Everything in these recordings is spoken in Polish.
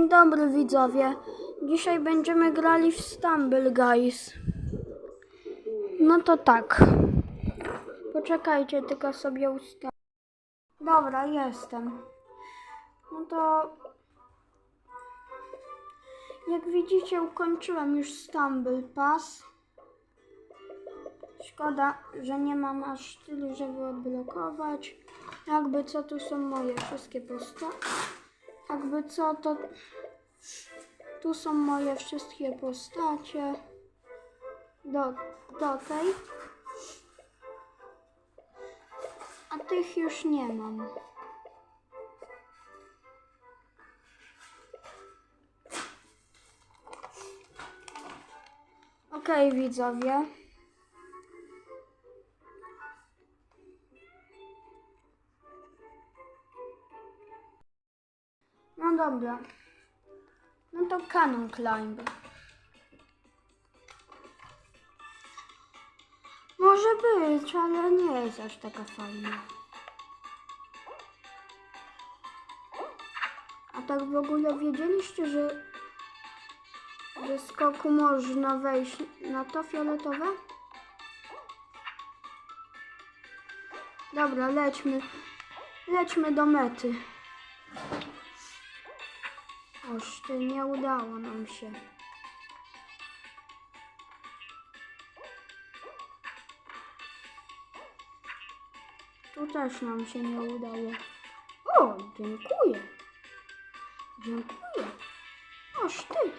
Dzień dobry widzowie. Dzisiaj będziemy grali w Stumble Guys. No to tak. Poczekajcie, tylko sobie ustawię. Dobra, jestem. No to... Jak widzicie, ukończyłem już Stumble Pass. Szkoda, że nie mam aż tylu, żeby odblokować. Jakby co, tu są moje wszystkie postacie. Jakby co, to tu są moje wszystkie postacie do, do tej. A tych już nie mam. Okej, widzowie. Dobra. No to Canon Climb. Może być, ale nie jest aż taka fajna. A tak w ogóle wiedzieliście, że ze skoku można wejść na to fioletowe? Dobra, lećmy. Lećmy do mety. Oż ty, nie udało nam się. Tu też nam się nie udało. O, dziękuję. Dziękuję. Oż ty.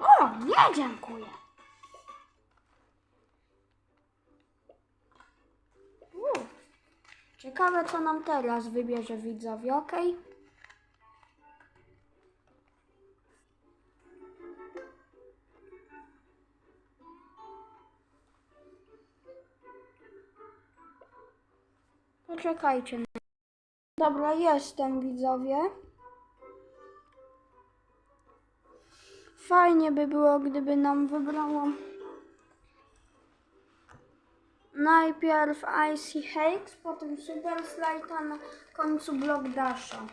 O, nie dziękuję. Ciekawe, co nam teraz wybierze widzowie, okej? Poczekajcie. Dobra, jestem widzowie. Fajnie by było, gdyby nam wybrało najpierw Icy Hakes, potem Super Slide, a na końcu Block Dasha.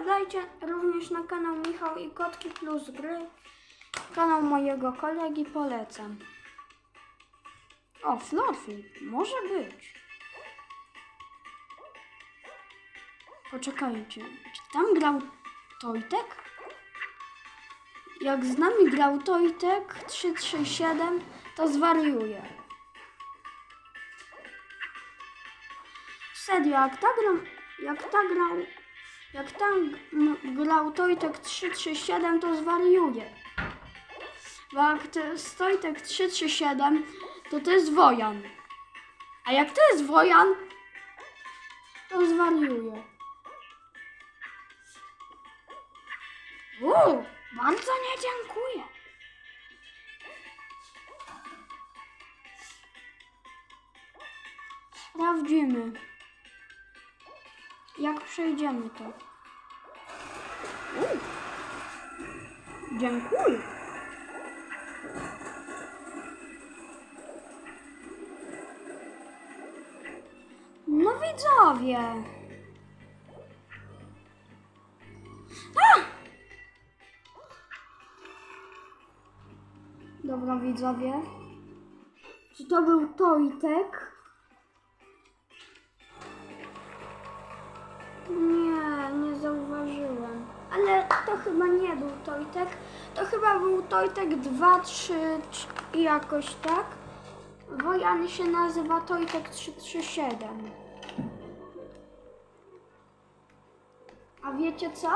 Wpadajcie również na kanał Michał i Kotki Plus Gry. Kanał mojego kolegi polecam. O, Florfil, może być. Poczekajcie, czy tam grał Tojtek? Jak z nami grał Tojtek 337, to zwariuje. Serio, jak ta gra, jak ta grał jak tam grał Tojtek 337, to zwariuje. Bo jak to jest Tojtek 337, to to jest Wojan. A jak to jest Wojan, to zwariuje. Uuu, bardzo nie dziękuję. Sprawdzimy. Jak przejdziemy to? U. Dziękuję. No widzowie. A! Dobra widzowie. Czy to był Tojtek? To chyba nie był Tojtek. To chyba był Tojtek 2, 3 i jakoś tak. Wojan się nazywa Tojtek 337. A wiecie co?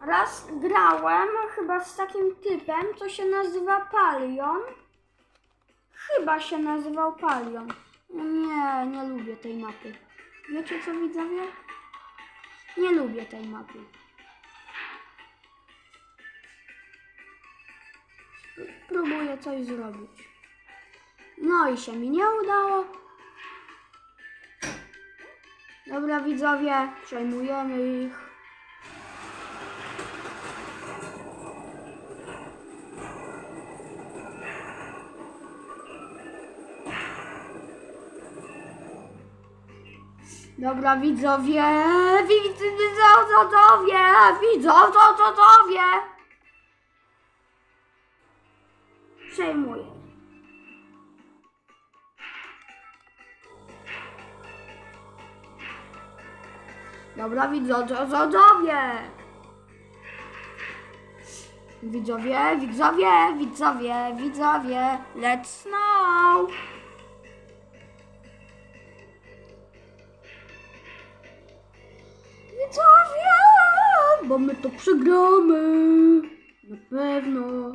Raz grałem chyba z takim typem, co się nazywa Palion. Chyba się nazywał Palion. Nie, nie lubię tej mapy. Wiecie co widzowie? Nie lubię tej mapy. Próbuję coś zrobić. No i się mi nie udało. Dobra widzowie, przejmujemy ich. Dobra widzowie, widz- widzowie, widzowie, Dobra, widzowie, widzowie. Widzowie, widzowie, widzowie, widzowie. Let's know. Widzowie, bo my to przegramy. Na pewno.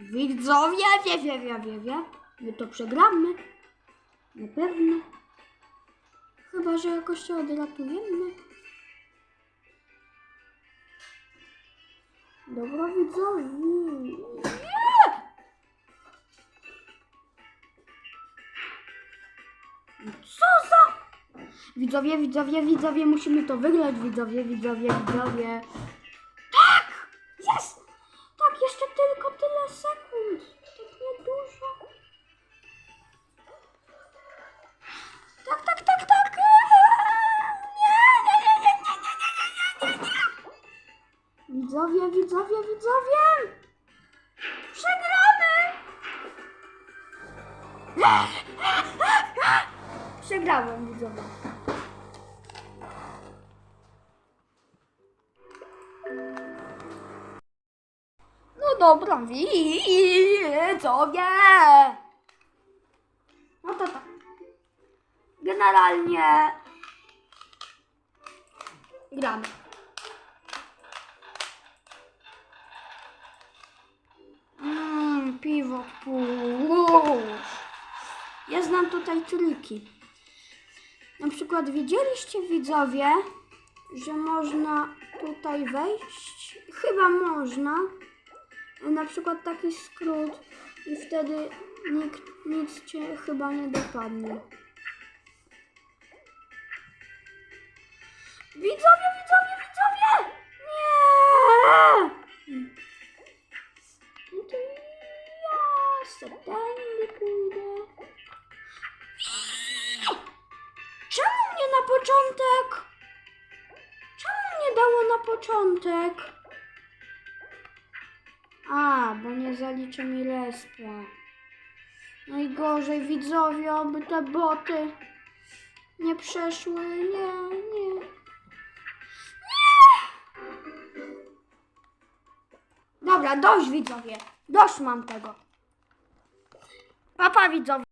Widzowie, wie, wie, wie, wie, wie. My to przegramy. Na pewno. Chyba, że jakoś się odratujemy. Dobra, widzowie. Co za... Widzowie, widzowie, widzowie, musimy to wygrać, widzowie, widzowie, widzowie. Widzowie, widzowie, widzowie. Przegramy. Przegrałem, widzowie. No dobra, widzowie. No to tak. Generalnie gramy. Mmm, piwo pusz. Ja znam tutaj triki. Na przykład wiedzieliście widzowie, że można tutaj wejść? Chyba można. Na przykład taki skrót i wtedy nikt nic cię chyba nie dopadnie. Widzowie, widzowie! Tędy pójdę. Czemu mnie na początek? Czemu mnie dało na początek? A, bo nie zaliczy mi respa. Najgorzej widzowie, oby te boty nie przeszły. Nie, nie. Nie! Dobra, dość widzowie. Dość mam tego. Papa widzowie.